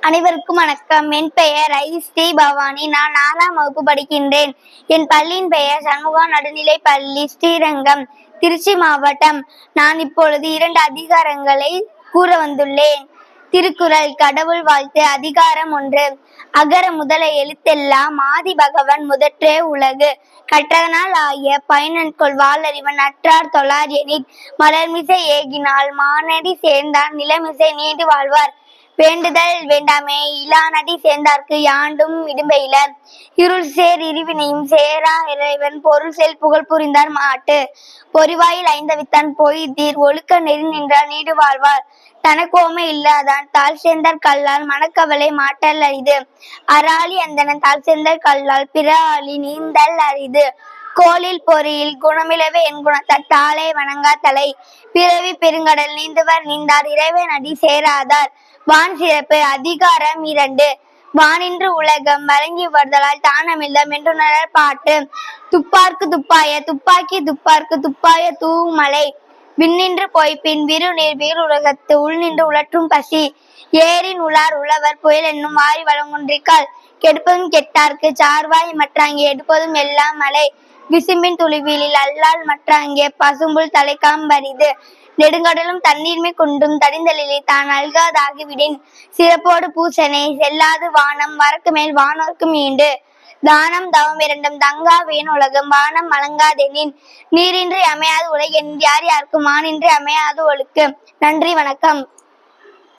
அனைவருக்கும் வணக்கம். என் பெயர் ஐ ஸ்ரீ பவானி. நான் நாலாம் வகுப்பு படிக்கின்றேன். என் பள்ளியின் பெயர் சண்முகா நடுநிலை பள்ளி ஸ்ரீரங்கம் திருச்சி மாவட்டம். நான் இப்பொழுது இரண்டு அதிகாரங்களை கூற வந்துள்ளேன். திருக்குறள் கடவுள் வாழ்த்து அதிகாரம் ஒன்று. அகர முதல எழுத்தெல்லாம் ஆதி பகவன் முதற்றே உலகு. கற்றதனால் ஆகிய பயனன்கொள் வாளறிவன் அற்றார் தொழார் எனின் மலர்மிசை ஏகினால் மானடி சேர்ந்தார் நிலமிசை நீண்டு வாழ்வார். வேண்டுதல் வேண்டாமே. இலா நடி சேர்ந்தார்க்கு யாண்டும் இடும்பையிலர் இருள் சேர் இருவினையும் சேரா இறைவன் பொருள் செல் புகழ் புரிந்தார் மாட்டு. பொறிவாயில் ஐந்தவித்தான் பொய்தீர் ஒழுக்க நெறி நின்றார் நீடு வாழ்வார். தனக்கோமை இல்லாதான் தாழ் சேர்ந்தார் கல்லால் மனக்கவலை மாட்டல் அரிது. அராளி அந்தன தாழ் சேர்ந்தார் கல்லால் பிற ஆளி நீந்தல் அரிது. கோலில் பொறியில் குணமிலவே என் குணத்தார் தாளே வணங்கா தலை. பிறவி பெருங்கடல் நீந்துவர் நீந்தார் இறைவன் அடி சேராதார். வான் சிறப்பு அதிகாரம் இரண்டு. வானின்று உலகம் வழங்கி வருதலால் தானமில்லம் என்றுணர் பாட்டு. துப்பார்க்கு துப்பாய துப்பாக்கி துப்பார்க்கு துப்பாய தூமலை. விண்ணின்று பொய்ப்பின் விருநீர் வீர் உலகத்து உள் நின்று உழற்றும் பசி. ஏரின் உலார் உழவர் புயல் என்னும் வாரி வளங்குன்றிக்கால் கெடுப்பதும் கெட்டார்க்கு. சார்வாய் மற்றாங்கி எடுப்பதும் எல்லாம் மலை. விசும்பின் துளிவிலில் அல்லால் மற்ற அங்கே பசும்புல் தலைக்காம்பரிது. நெடுங்கடலும் தண்ணீர்மை கொண்டும் தடிந்தலிலே தான் அல்காதாகிவிடின் சிறப்போடு பூசனை செல்லாது வானம் வரக்கு மேல் வானோர்க்கும் மீண்டு. தானம் தவம் இரண்டும் தங்கா வீண் உலகம் வானம் வழங்காதெனின் நீரின்றி அமையாது உலகென் யார் யாருக்கும் மானின்றி அமையாது ஒழுக்கு. நன்றி வணக்கம்.